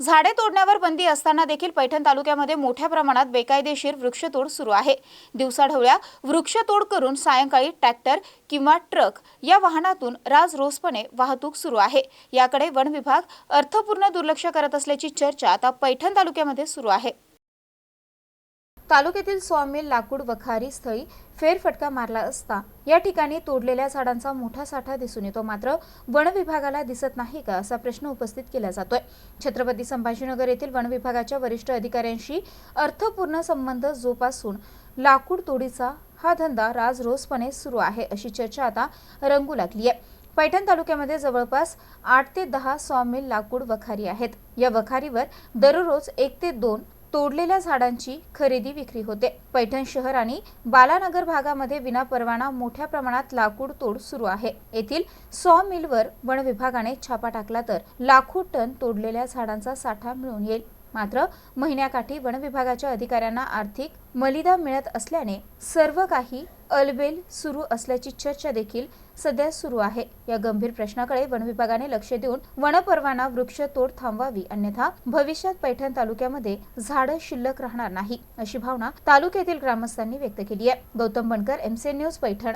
झाडे तोडण्यावर बंदी असताना देखील पैठण तालुक्यामध्ये मोठ्या प्रमाणात बेकायदेशीर वृक्षतोड सुरू आहे. दिवसाढवळ्या वृक्षतोड करून सायंकाळी ट्रॅक्टर किंवा ट्रक या वाहनातून राजरोसपणे वाहतूक सुरू आहे. याकडे वन विभाग अर्थपूर्ण दुर्लक्ष करत असल्याची चर्चा आता पैठण तालुक्यामध्ये सुरू आहे. तालुक्यातील सॉमिल लाकूड वखारी स्थळी फेरफटका मारला असता. या ठिकाणी तोडलेल्या झाडांचा मोठा साठा दिसून येतो. मात्र वन विभागाला दिसत नाही का असा प्रश्न उपस्थित केला जातोय. छत्रपती संभाजीनगर येथील वन विभागाच्या वरिष्ठ अधिकाऱ्यांशी अर्थपूर्ण संबंध जोपासून लाकूड तोडीचा हा धंदा राजरोसपणे सुरू आहे अशी चर्चा आता रंगू लागली आहे. पैठण तालुक्यामध्ये जवळपास आठ ते दहा सॉमिल लाकूड वखारी आहेत. या वखारीवर दररोज एक ते दोन तोडलेल्या झाडांची खरेदी विक्री होते. पैठण शहर आणि बालानगर भागामध्ये विनापरवाना मोठ्या प्रमाणात लाकूड तोड सुरू आहे. येथील सॉ मिलवर वन विभागाने छापा टाकला तर लाखो टन तोडलेल्या झाडांचा साठा मिळून येईल. मात्र महिन्याकाठी वन विभागाच्या अधिकाऱ्यांना आर्थिक मलिदा मिळत असल्याने सर्व काही अलबेल सुरू असल्याची चर्चा देखील सध्या सुरू आहे. या गंभीर प्रश्नाकडे वन विभागाने लक्ष देऊन वनपरवाना वृक्षतोड थांबवावी अन्यथा भविष्यात पैठण तालुक्यामध्ये झाडं शिल्लक राहणार नाही अशी भावना तालुक्यातील ग्रामस्थांनी व्यक्त केली आहे. Gautam Bankar MC news Paithan.